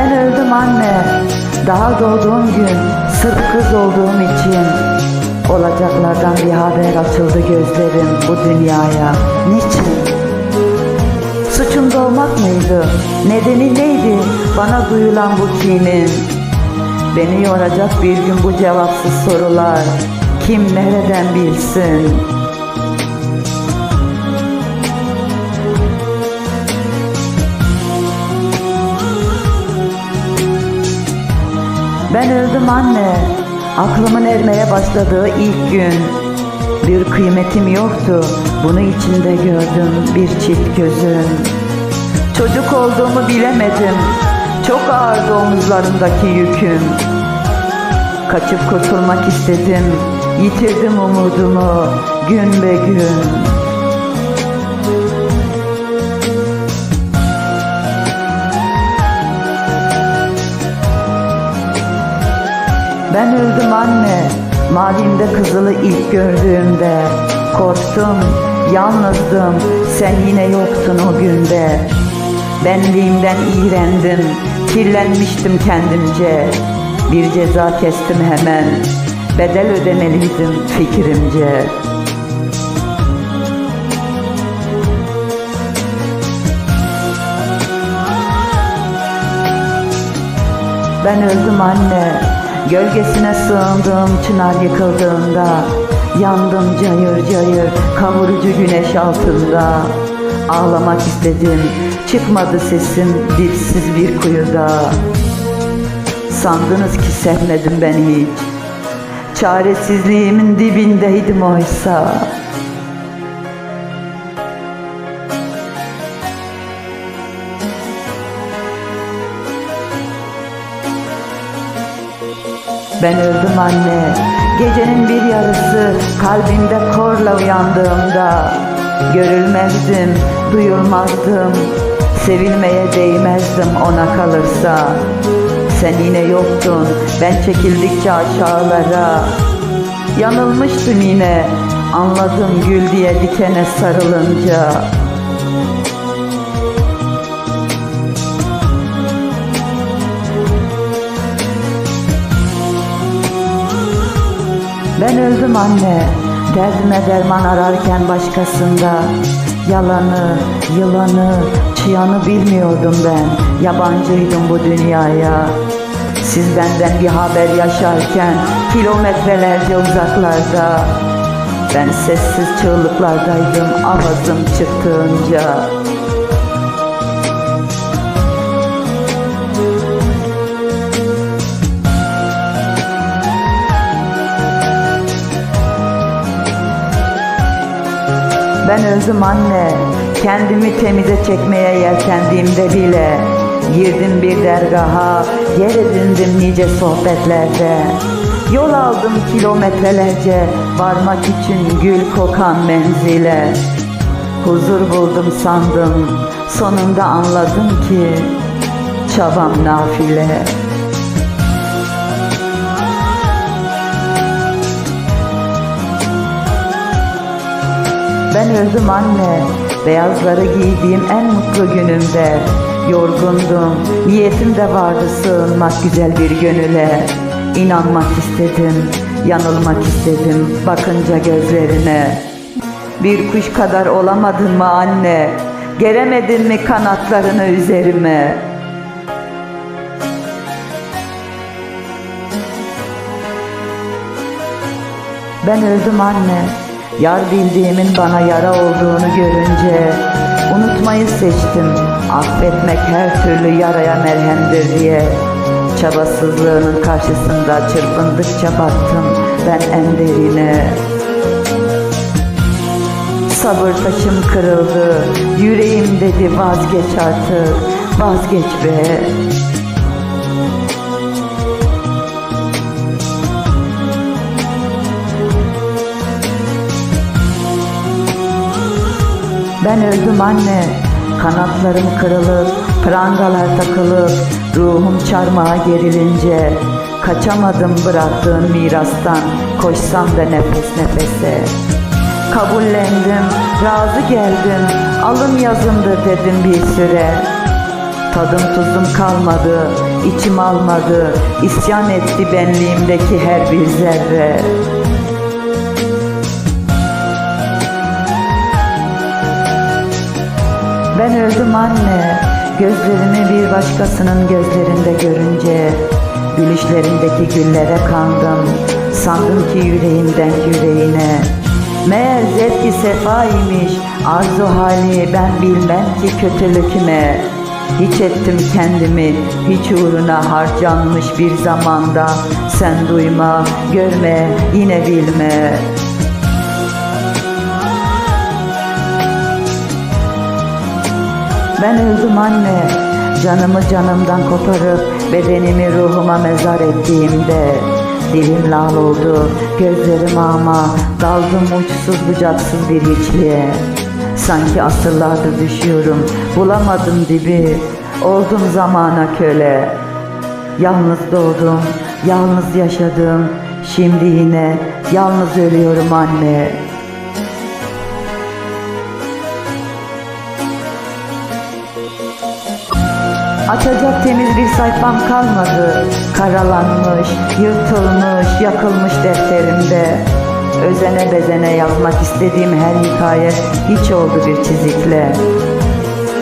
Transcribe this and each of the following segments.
Ben öldüm anne. Daha doğduğum gün sırf kız olduğum için olacaklardan bir haber açıldı gözlerim bu dünyaya. Niçin? Suçum doğmak mıydı? Nedeni neydi bana duyulan bu kinin? Beni yoracak bir gün bu cevapsız sorular. Kim nereden bilsin? Ben öldüm anne. Aklımın ermeye başladığı ilk gün. Bir kıymetim yoktu. Bunu içinde gördüm bir çift gözün. Çocuk olduğumu bilemedim. Çok ağırdı omuzlarımdaki yüküm. Kaçıp kurtulmak istedim. Yitirdim umudumu gün be gün. Ben öldüm anne. Mavimde kızılı ilk gördüğümde korktum, yalnızdım. Sen yine yoktun o günde. Benliğimden iğrendim, kirlenmiştim kendimce. Bir ceza kestim hemen. Bedel ödemeliydim fikrimce. Ben öldüm anne. Gölgesine sığındığım çınar yıkıldığında yandım cayır cayır kavurucu güneş altında. Ağlamak istedim. Çıkmadı sesim dipsiz bir kuyuda. Sandınız ki sevmedim ben hiç. Çaresizliğimin dibindeydim oysa. Ben öldüm anne. Gecenin bir yarısı kalbimde korla uyandığımda görülmezdim, duyulmazdım. Sevilmeye değmezdim ona kalırsa. Sen yine yoktun, ben çekildikçe aşağılara. Yanılmıştım yine, anladım gül diye dikene sarılınca. Öldüm anne. Derdime derman ararken başkasında. Yalanı, yılanı, çıyanı bilmiyordum ben. Yabancıydım bu dünyaya. Siz benden bir haber yaşarken kilometrelerce uzaklarda. Ben sessiz çığlıklardaydım avazım çıktığınca. Ben öldüm anne. Kendimi temize çekmeye yeltendiğimde bile girdim bir dergaha, yer edindim nice sohbetlerde. Yol aldım kilometrelerce varmak için gül kokan menzile. Huzur buldum sandım, sonunda anladım ki çabam nafile. Ben öldüm anne, beyazları giydiğim en mutlu günümde. Yorgundum, niyetim de vardı sığınmak güzel bir gönüle. İnanmak istedim, yanılmak istedim bakınca gözlerine. Bir kuş kadar olamadın mı anne? Geremedin mi kanatlarını üzerime? Ben öldüm anne. Yar bildiğimin bana yara olduğunu görünce unutmayı seçtim. Affetmek her türlü yaraya merhemdir diye. Çabasızlığının karşısında çırpındıkça battım ben en derine. Sabır taşım kırıldı, yüreğim dedi vazgeç artık, vazgeç be. Ben öldüm anne. Kanatlarım kırılıp, prangalar takılıp, ruhum çarmıha gerilince, kaçamadım bıraktığın mirastan, koşsam da nefes nefese. Kabullendim, razı geldim, alın yazımdır dedim bir süre. Tadım tuzum kalmadı, içim almadı, isyan etti benliğimdeki her bir zerre. Ben öldüm anne, gözlerimi bir başkasının gözlerinde görünce, gülüşlerindeki güllere kandım, sandım ki yüreğimden yüreğine. Meğer zevki sefa imiş, arzu hali ben bilmem ki kötülük ne. Hiç ettim kendimi, hiç uğruna harcanmış bir zamanda. Sen duyma, görme, yine bilme. Ben öldüm anne, canımı canımdan koparıp bedenimi ruhuma mezar ettiğimde dilim lal oldu, gözlerim ama daldım uçsuz bucaksız bir hiçliğe. Sanki asırlardır düşüyorum, bulamadım dibi, oldum zamana köle. Yalnız doğdum, yalnız yaşadım, şimdi yine yalnız ölüyorum anne. Açacak temiz bir sayfam kalmadı. Karalanmış, yırtılmış, yakılmış defterimde. Özene bezene yazmak istediğim her hikaye hiç oldu bir çizikle.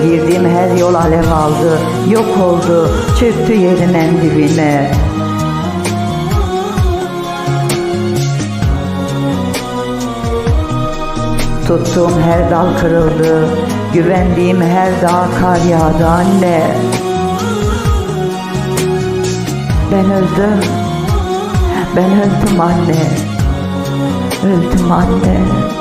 Girdiğim her yol alev aldı, yok oldu, çöktü yerin en dibine. Tuttuğum her dal kırıldı, güvendiğim her dağ kar yağdı anne. Ben öldüm, ben öldüm anne, öldüm anne.